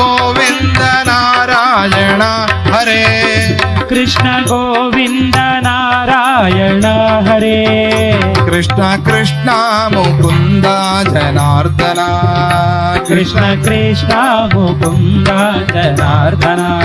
గోవింద నారాయణ హరే. కృష్ణ గోవింద నారాయణ హరే. కృష్ణ కృష్ణ ముకుంద జనార్దన. కృష్ణ కృష్ణ ముకుంద జనార్దన.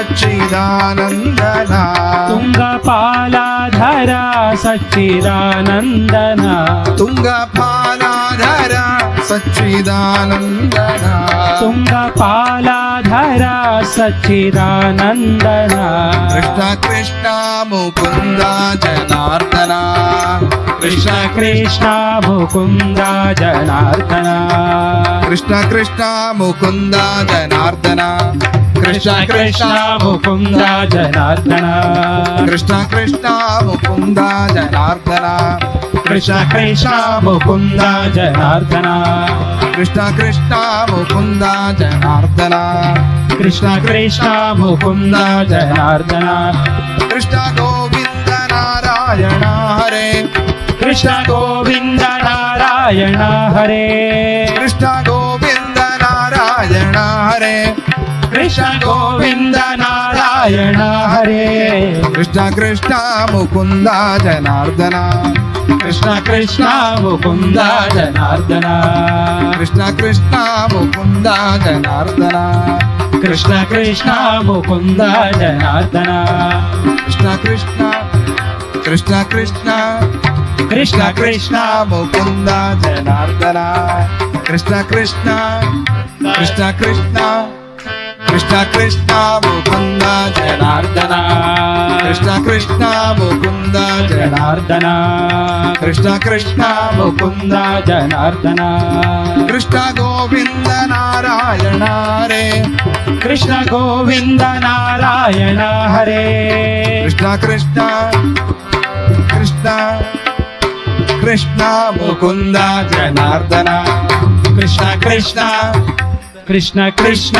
सच्चिदानन्दन तुङ्गपालाधर सच्चिदानन्दन तुङ्गपालाधर सच्चिदानन्दन तुङ्गपालाधर सच्चिदानन्दन कृष्ण कृष्ण मुकुन्द जनार्दन कृष्ण कृष्ण मुकुन्द जनार्दन कृष्ण कृष्ण मुकुन्द जनार्दन కృష్ణ కృష్ణ ముకుంద జనార్దన. కృష్ణ కృష్ణ ముకుంద జనార్దన. కృష్ణ కృష్ణ ముకుంద జనార్దన. కృష్ణ కృష్ణ ముకుంద జనార్దన. కృష్ణ కృష్ణ ముకుంద జనార్దన. కృష్ణ గోవింద నారాయణ హరే. కృష్ణ గోవింద నారాయణ హరే. కృష్ణ గోవింద నారాయణ హరే. కృష్ణ గోవింద నారాయణ హరే. కృష్ణ కృష్ణ ముకుంద జనార్దన. కృష్ణ కృష్ణ ముకుంద జనార్దన. కృష్ణ కృష్ణ ముకుంద జనార్దన. కృష్ణ కృష్ణ ముకుంద జనార్దన. కృష్ణ కృష్ణ కృష్ణ కృష్ణ కృష్ణ కృష్ణ ముకుంద జనార్దన. కృష్ణ కృష్ణ కృష్ణ కృష్ణ కృష్ణ కృష్ణ ముకుంద జనార్దన. కృష్ణ కృష్ణ ముకుంద జనార్దన. కృష్ణ కృష్ణ ముకుంద జనార్దన. కృష్ణ గోవింద నారాయణ రే కృష్ణ గోవింద నారాయణ హరే. కృష్ణ కృష్ణ కృష్ణ కృష్ణ ముకుంద జనార్దన. కృష్ణ కృష్ణ కృష్ణ కృష్ణ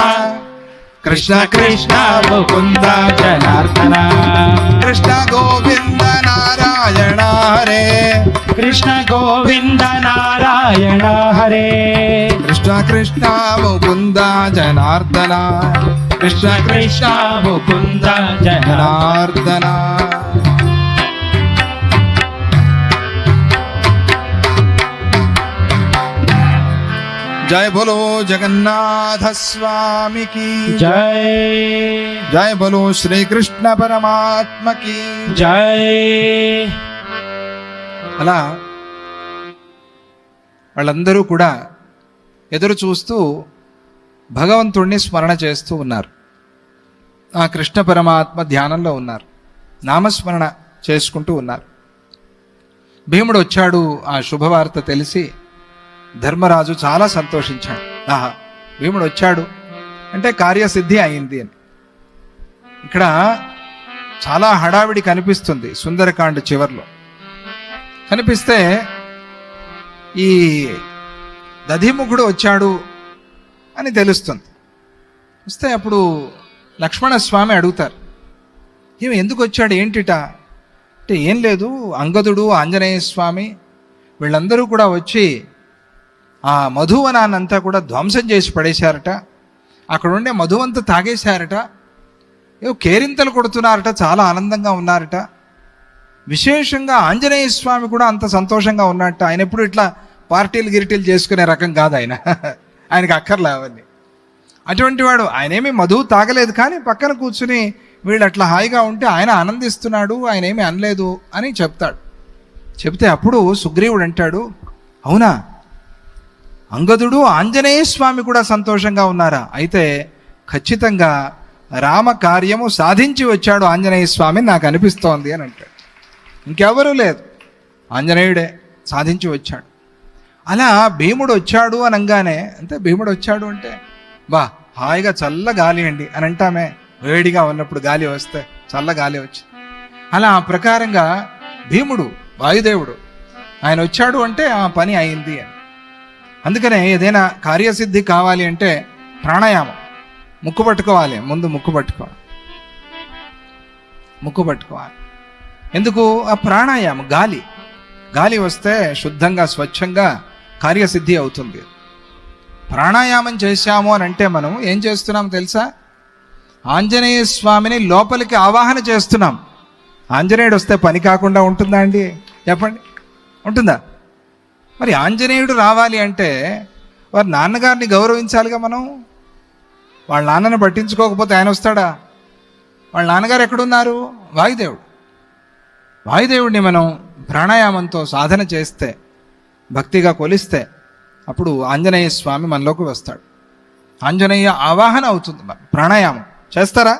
కృష్ణ కృష్ణ ముకుంద జనార్దన. కృష్ణ గోవింద నారాయణ రే కృష్ణ గోవింద నారాయణ హరే. కృష్ణ కృష్ణ ముకుంద జనార్దన. కృష్ణ కృష్ణ ముకుంద జనార్దన. జయ బోలో జగన్నాథ స్వామికి జై జయ బోలో శ్రీకృష్ణ పరమాత్మకి జై అలా వాళ్ళందరూ కూడా ఎదురు చూస్తూ భగవంతుణ్ణి స్మరణ చేస్తూ ఉన్నారు. ఆ కృష్ణ పరమాత్మ ధ్యానంలో ఉన్నారు. నామస్మరణ చేసుకుంటూ ఉన్నారు. భీముడు వచ్చాడు ఆ శుభవార్త తెలిసి ధర్మరాజు చాలా సంతోషించాడు. ఆహా భీముడు వచ్చాడు. అంటే కార్యసిద్ధి అయింది అని. ఇక్కడ చాలా హడావిడి కనిపిస్తుంది సుందరకాండ చివర్లో. కనిపిస్తే ఈ దధిముఖుడు వచ్చాడు అని తెలుస్తుంది. వస్తే అప్పుడు లక్ష్మణ స్వామి అడుగుతారు ఈమె ఎందుకు వచ్చాడు? ఏంటిట? అంటే ఏం లేదు అంగదుడు ఆంజనేయ స్వామి వీళ్ళందరూ కూడా వచ్చి ఆ మధువనాన్నంతా కూడా ధ్వంసం చేసి పడేశారట. అక్కడ ఉండే మధువంతా తాగేశారట. ఏవో కేరింతలు కొడుతున్నారట చాలా ఆనందంగా ఉన్నారట. విశేషంగా ఆంజనేయ స్వామి కూడా అంత సంతోషంగా ఉన్నట్ట ఆయన ఎప్పుడు ఇట్లా పార్టీలు గిరిటీలు చేసుకునే రకం కాదు ఆయన. ఆయనకి అక్కర్లే అవన్నీ. అటువంటి వాడు ఆయనేమి మధువు తాగలేదు కానీ పక్కన కూర్చుని వీళ్ళు అట్లా హాయిగా ఉంటే ఆయన ఆనందిస్తున్నాడు ఆయన ఏమీ అనలేదు అని చెప్తాడు. చెప్తే అప్పుడు సుగ్రీవుడు అంటాడు అవునా? అంగదుడు ఆంజనేయ స్వామి కూడా సంతోషంగా ఉన్నారా? అయితే ఖచ్చితంగా రామ కార్యము సాధించి వచ్చాడు ఆంజనేయ స్వామి నాకు అనిపిస్తోంది అని అంటాడు. ఇంకెవరూ లేదు. ఆంజనేయుడే సాధించి వచ్చాడు. అలా భీముడు వచ్చాడు అనగానే అంటే భీముడు వచ్చాడు అంటే బా హాయిగా చల్ల గాలి అండి అని అంటామే. వేడిగా ఉన్నప్పుడు గాలి వస్తే చల్ల గాలి వచ్చి. అలా ఆ ప్రకారంగా భీముడు వాయుదేవుడు ఆయన వచ్చాడు అంటే ఆ పని అయింది అని. అందుకనే ఏదైనా కార్యసిద్ధి కావాలి అంటే ప్రాణాయామం. ముక్కు పట్టుకోవాలి. ముందు ముక్కు పట్టుకోవాలి. ముక్కు పట్టుకోవాలి. ఎందుకు? ఆ ప్రాణాయామం గాలి. గాలి వస్తే శుద్ధంగా స్వచ్ఛంగా కార్యసిద్ధి అవుతుంది. ప్రాణాయామం చేశాము అని అంటే మనం ఏం చేస్తున్నాం తెలుసా? ఆంజనేయ స్వామిని లోపలికి ఆవాహన చేస్తున్నాం. ఆంజనేయుడు వస్తే పని కాకుండా ఉంటుందా అండి? చెప్పండి. ఉంటుందా? మరి ఆంజనేయుడు రావాలి అంటే వారి నాన్నగారిని గౌరవించాలిగా మనం? వాళ్ళ నాన్నని పట్టించుకోకపోతే ఆయన వస్తాడా? వాళ్ళ నాన్నగారు ఎక్కడున్నారు? వాయుదేవుడు. వాయుదేవుడిని మనం ప్రాణాయామంతో సాధన చేస్తే భక్తిగా కొలిస్తే అప్పుడు ఆంజనేయ స్వామి మనలోకి వస్తాడు. ఆంజనేయ ఆవాహన అవుతుంది మన ప్రాణాయామం. చేస్తారా?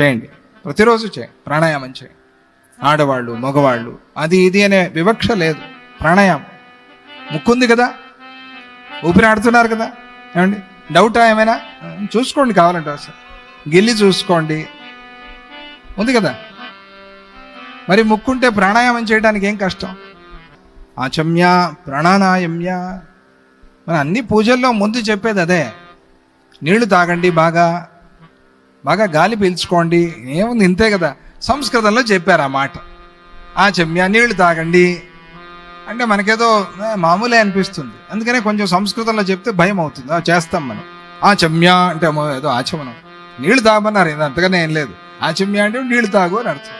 చేయండి. ప్రతిరోజు చేయండి. ప్రాణాయామం చేయండి. ఆడవాళ్ళు మగవాళ్ళు అది ఇది అనే వివక్ష లేదు. ప్రాణాయామం. ముక్కుంది కదా? ఊపిరి ఆడుతున్నారు కదా? ఏమండి? డౌటా ఏమైనా? చూసుకోండి కావాలంటే అసలు గిల్లి చూసుకోండి. ఉంది కదా? మరి ముక్కుంటే ప్రాణాయామం చేయడానికి ఏం కష్టం? ఆచమ్య ప్రాణానాయమ్య. మన అన్ని పూజల్లో ముందు చెప్పేది అదే. నీళ్ళు తాగండి బాగా. బాగా గాలి పీల్చుకోండి. ఏముంది ఇంతే కదా? సంస్కృతంలో చెప్పారు ఆ మాట. ఆచమ్య నీళ్ళు తాగండి. అంటే మనకేదో మామూలే అనిపిస్తుంది. అందుకనే కొంచెం సంస్కృతంలో చెప్తే భయం అవుతుంది. చేస్తాం మనం. ఆచమ్య అంటే ఏదో ఆచమనం. నీళ్ళు తాగమన్నారు ఇది అంతగానే ఏం లేదు. ఆచమ్య అంటే నీళ్ళు తాగు అని అర్థం.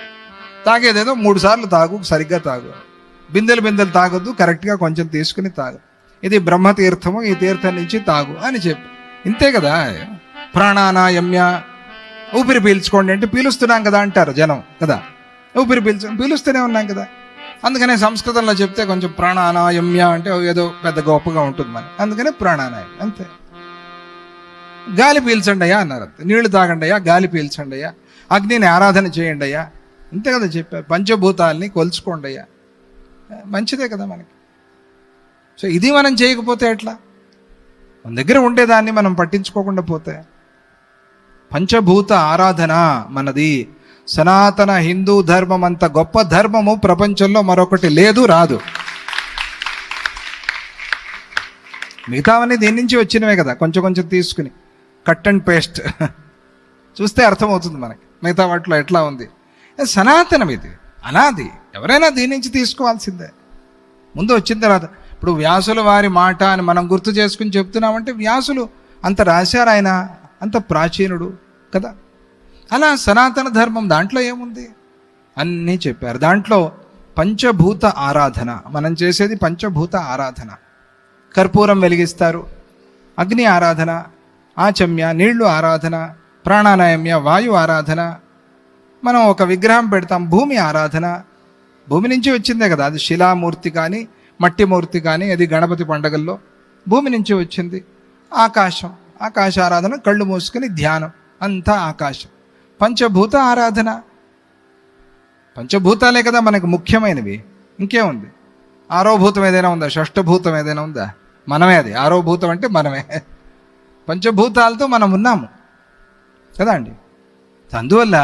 తాగేదేదో మూడు సార్లు తాగు సరిగ్గా తాగు. బిందెలు బిందెలు తాగొద్దు కరెక్ట్గా కొంచెం తీసుకుని తాగు. ఇది బ్రహ్మ తీర్థము ఈ తీర్థం నుంచి తాగు అని చెప్పి. ఇంతే కదా? ప్రాణానాయమ్య. ఊపిరి పీల్చుకోండి అంటే పీలుస్తున్నాం కదా అంటారు జనం కదా? ఊపిరి పీల్చు పీలుస్తూనే ఉన్నాం కదా? అందుకనే సంస్కృతంలో చెప్తే కొంచెం ప్రాణానాయమ్య అంటే ఏదో పెద్ద గొప్పగా ఉంటుంది మరి. అందుకనే ప్రాణానాయం అంతే. గాలి పీల్చండి అయ్యా అన్నారు నీళ్ళు తాగండి అయ్యా గాలి పీల్చండి అయ్యా అగ్నిని ఆరాధన చేయండి అయ్యా అంతే కదా చెప్పారు. పంచభూతాలని కొలుచుకోండి అయ్యా మంచిదే కదా మనకి. సో ఇది మనం చేయకపోతే ఎట్లా? మన దగ్గర ఉండేదాన్ని మనం పట్టించుకోకుండా పోతే. పంచభూత ఆరాధన మనది. సనాతన హిందూ ధర్మం అంత గొప్ప ధర్మము ప్రపంచంలో మరొకటి లేదు రాదు. మిగతావన్నీ దీని నుంచి వచ్చినవే కదా కొంచెం కొంచెం తీసుకుని. Cut and paste. చూస్తే అర్థమవుతుంది మనకి మిగతా వాటిలో ఎట్లా ఉంది. సనాతనం ఇది అనాది. ఎవరైనా దీని నుంచి తీసుకోవాల్సిందే. ముందు వచ్చిన తర్వాత ఇప్పుడు వ్యాసుల వారి మాట అని మనం గుర్తు చేసుకుని చెప్తున్నామంటే వ్యాసులు అంత రాశారు ఆయన అంత ప్రాచీనుడు కదా. అలా సనాతన ధర్మం దాంట్లో ఏముంది? అన్నీ చెప్పారు. దాంట్లో పంచభూత ఆరాధన మనం చేసేది పంచభూత ఆరాధన. కర్పూరం వెలిగిస్తారు అగ్ని ఆరాధన ఆచమ్య నీళ్ళు ఆరాధన ప్రాణానాయమ్య వాయు ఆరాధన. మనం ఒక విగ్రహం పెడతాం భూమి ఆరాధన. భూమి నుంచి వచ్చిందే కదా అది శిలామూర్తి కానీ మట్టి మూర్తి కానీ అది గణపతి పండగల్లో భూమి నుంచి వచ్చింది. ఆకాశం ఆకాశ ఆరాధన కళ్ళు మూసుకుని ధ్యానం అంతా ఆకాశం. పంచభూత ఆరాధన. పంచభూతాలే కదా మనకు ముఖ్యమైనవి. ఇంకేముంది ఆరోభూతం ఏదైనా ఉందా? షష్ఠభూతం ఏదైనా ఉందా? మనమే అది. ఆరోభూతం అంటే మనమే. పంచభూతాలతో మనం ఉన్నాము. కదా అండి? అందువల్ల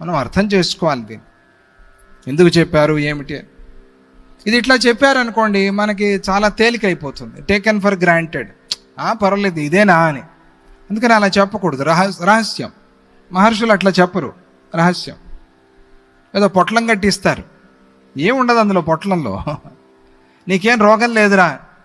మనం అర్థం చేసుకోవాలి దీన్ని. ఎందుకు చెప్పారు? ఏమిటి? ఇది ఇట్లా చెప్పారనుకోండి మనకి చాలా తేలికైపోతుంది. టేకెన్ ఫర్ గ్రాంటెడ్ పర్వాలేదు ఇదేనా అని. అందుకని అలా చెప్పకూడదు. రహస్ రహస్యం. మహర్షులు అట్లా చెప్పరు. రహస్యం. ఏదో పొట్లం కట్టిస్తారు ఏముండదు అందులో పొట్లంలో. నీకేం రోగం లేదురా.